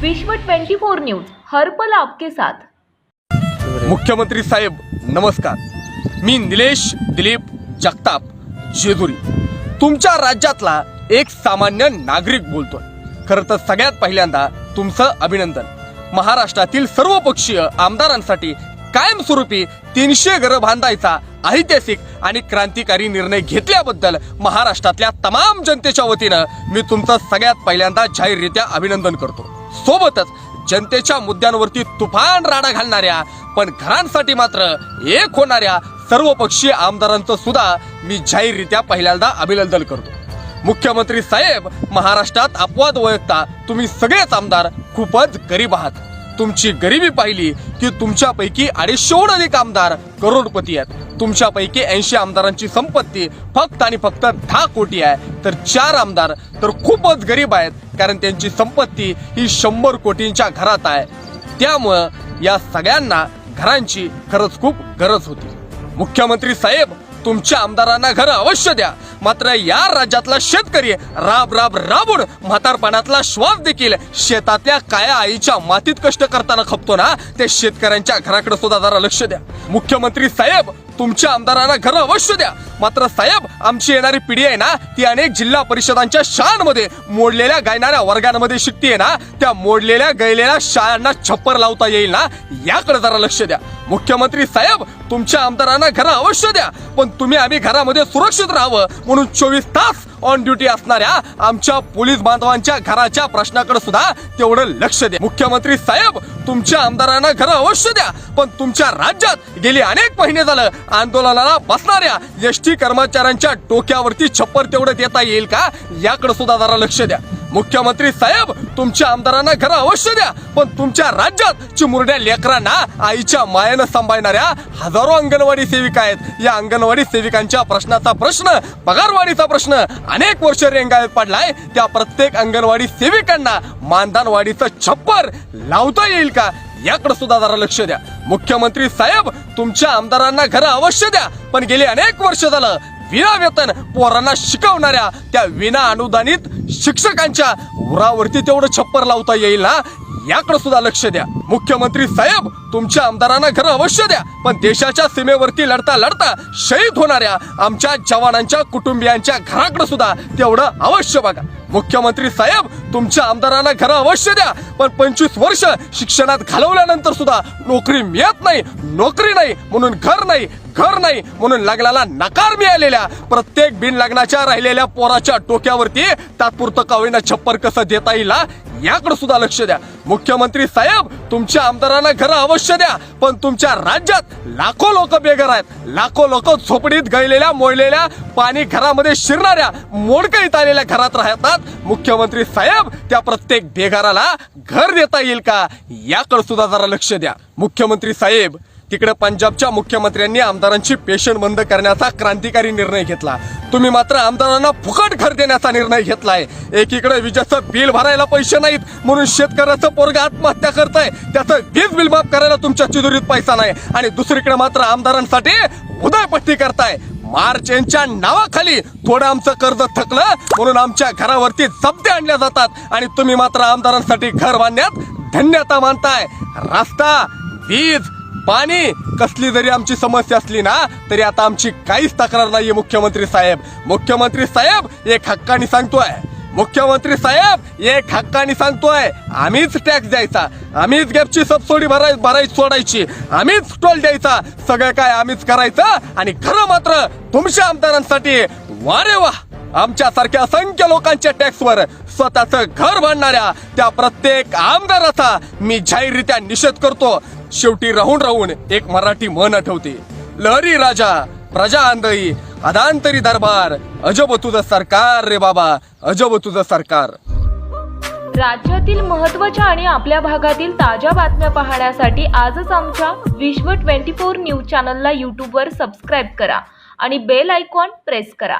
विश्व 24 न्यूज हर्पल आपके साथ. मुख्यमंत्री साहेब नमस्कार. मी निलेश दिलीप जगताप जेजुरी. तुमच्या राज्यातला एक सामान्य नागरिक बोलतोय. खरं तर सगळ्यात पहिल्यांदा तुमचं अभिनंदन. महाराष्ट्रातील सर्वपक्षीय आमदारांसाठी कायमस्वरूपी तीनशे घरं बांधायचा ऐतिहासिक आणि क्रांतिकारी निर्णय घेतल्याबद्दल महाराष्ट्रातल्या तमाम जनतेच्या वतीनं मी तुमचं सगळ्यात पहिल्यांदा जाहीररित्या अभिनंदन करतो. सोबतच जनतेच्या मुद्द्यांवरती तुफान राडा घालणाऱ्या पण घरांसाठी मात्र एक होणाऱ्या सर्वपक्षीय आमदारांचं सुद्धा मी जाहीररित्या पहिल्यांदा अभिनंदन करतो. मुख्यमंत्री साहेब महाराष्ट्रात अपवाद ओळखता तुम्ही सगळेच आमदार खूपच गरीब आहात. तुमची गरिबी पाहिली की तुमच्यापैकी अडीचशेहून अधिक आमदार करोडपती आहेत. तुमच्यापैकी ऐंशी आमदारांची संपत्ती फक्त आणि फक्त दहा कोटी आहे. तर चार आमदार तर खूपच गरीब आहेत कारण त्यांची संपत्ती ही शंभर कोटींच्या घरात आहे. त्यामुळं या सगळ्यांना घरांची खरंच खूप गरज होती. मुख्यमंत्री साहेब तुमच्या आमदारांना घर अवश्य द्या. मात्र या राज्यातला शेतकरी राब राब राबून म्हातारपणातला श्वास देखील शेतातल्या काया आईच्या मातीत कष्ट करताना खपतो ना ते शेतकऱ्यांच्या घराकडे सुद्धा जरा लक्ष द्या. मुख्यमंत्री साहेब तुमच्या आमदारांना घर अवश्य द्या. मात्र साहेब आमची येणारी पिढी आहे ना ती अनेक जिल्हा परिषदांच्या शाळांमध्ये मोडलेल्या गायणाऱ्या वर्गांमध्ये शिकतीये ना त्या मोडलेल्या गैलेल्या शाळांना छप्पर लावता येईल ना याकडे जरा लक्ष द्या. मुख्यमंत्री साहेब तुमच्या आमदारांना घर अवश्य द्या पण तुम्ही आम्ही घरामध्ये सुरक्षित राहावं म्हणून चोवीस तास ऑन ड्युटी असणाऱ्या आमच्या पोलीस बांधवांच्या घराच्या प्रश्नाकडे सुद्धा तेवढं लक्ष द्या. मुख्यमंत्री साहेब तुमच्या आमदारांना घर अवश्य द्या पण तुमच्या राज्यात गेली अनेक महिने झालं आंदोलनाला बसणाऱ्या एस टी कर्मचाऱ्यांच्या डोक्यावरती छप्पर तेवढं देता येईल का? याकडे सुद्धा जरा लक्ष द्या. मुख्यमंत्री साहेब तुमच्या आमदारांना घर अवश्य द्या पण तुमच्या राज्यात चिमुरड्या लेकरांना आईच्या मायेनं सांभाळणाऱ्या हजारो अंगणवाडी सेविका आहेत. या अंगणवाडी सेविकांच्या प्रश्नाचा प्रश्न पगारवाढीचा प्रश्न अनेक वर्ष रेंगाळत पडलाय. त्या प्रत्येक अंगणवाडी सेविकांना मानधनवाढीचं छप्पर लावता येईल का? याकडे सुद्धा जरा लक्ष द्या. मुख्यमंत्री साहेब तुमच्या आमदारांना घर अवश्य द्या पण गेली अनेक वर्ष झालं विना वेतन पोरांना शिकवणाऱ्या त्या विना अनुदानित शिक्षकांच्या उरावरती तेवढं छप्पर लावता येईल ना याकडे सुद्धा लक्ष द्या. मुख्यमंत्री साहेब तुमच्या आमदारांना घर अवश्य द्या. पण देशाच्या सीमेवरती लढता लढता शहीद होणाऱ्या आमच्या जवानांच्या कुटुंबियांच्या घराकडे सुद्धा तेवढं अवश्य बघा. मुख्यमंत्री साहेब तुमच्या आमदारांना घर अवश्य द्या. पण पंचवीस वर्ष शिक्षणात घालवल्यानंतर सुद्धा नोकरी मिळत नाही नोकरी नाही म्हणून घर नाही घर नाही म्हणून लग्नाला नकार मिळालेल्या प्रत्येक बिन लग्नाच्या राहिलेल्या पोराच्या डोक्यावरती तात्पुरतं का छप्पर कसं देता येईल याकडे सुद्धा लक्ष द्या. मुख्यमंत्री साहेब तुमच्या आमदारांना घर अवश्य द्या पण तुमच्या राज्यात लाखो लोक बेघर आहेत. लाखो लोक झोपडीत गळलेल्या मोडलेल्या पाणी घरामध्ये शिरणाऱ्या मोडकळीत आलेल्या घरात राहतात. मुख्यमंत्री साहेब त्या प्रत्येक बेघराला घर देता येईल का? याकडे सुद्धा जरा लक्ष द्या. मुख्यमंत्री साहेब तिकडे पंजाबच्या मुख्यमंत्र्यांनी आमदारांची पेशन बंद करण्याचा क्रांतिकारी निर्णय घेतला. तुम्ही मात्र आमदारांना फुकट घर देण्याचा निर्णय घेतलाय. एकीकडे विजेचं बिल भरायला पैसे नाहीत म्हणून शेतकऱ्याचं पोरग आत्महत्या करताय. त्याचं वीज बिल माफ करायला तुमच्या चिदुरीत पैसा नाही. आणि दुसरीकडे मात्र आमदारांसाठी उदयपट्टी करताय. मार्च यांच्या नावाखाली थोडं आमचं कर्ज थकलं म्हणून आमच्या घरावरती जप्ते आणल्या जातात. आणि तुम्ही मात्र आमदारांसाठी घर बांधण्यात धन्यता मानताय. रस्ता वीज पाणी कसली जरी आमची समस्या असली ना तरी आता आमची काहीच तक्रार नाहीये मुख्यमंत्री साहेब. मुख्यमंत्री साहेब एक हक्काने सांगतोय. मुख्यमंत्री साहेब एक हक्काने सांगतोय. आम्हीच टॅक्स द्यायचा. आम्हीच गॅपची सबसिडी भराय भरायची सोडायची. आम्हीच टोल द्यायचा. सगळं काय आम्हीच करायचं आणि खरं मात्र तुमच्या आमदारांसाठी वारे वा. आमच्या सारख्या असंख्य लोकांच्या टॅक्सवर स्वतःच घर बांधणाऱ्या त्या प्रत्येक आमदाराचा मी जाहीररित्या निषेध करतो. शेवटी राहून राहून एक मराठी म्हण आठवते. लहरी राजा प्रजा आंधळी अदांतरी दरबार अजब तुझं सरकार रे बाबा अजब तुझं सरकार. राज्यातील महत्त्वाच्या आणि आपल्या भागातील ताज्या बातम्या पाहण्यासाठी आजच आमच्या विश्व 24 न्यूज चॅनलला यूट्यूबवर सबस्क्राईब करा आणि बेल आयकॉन प्रेस करा.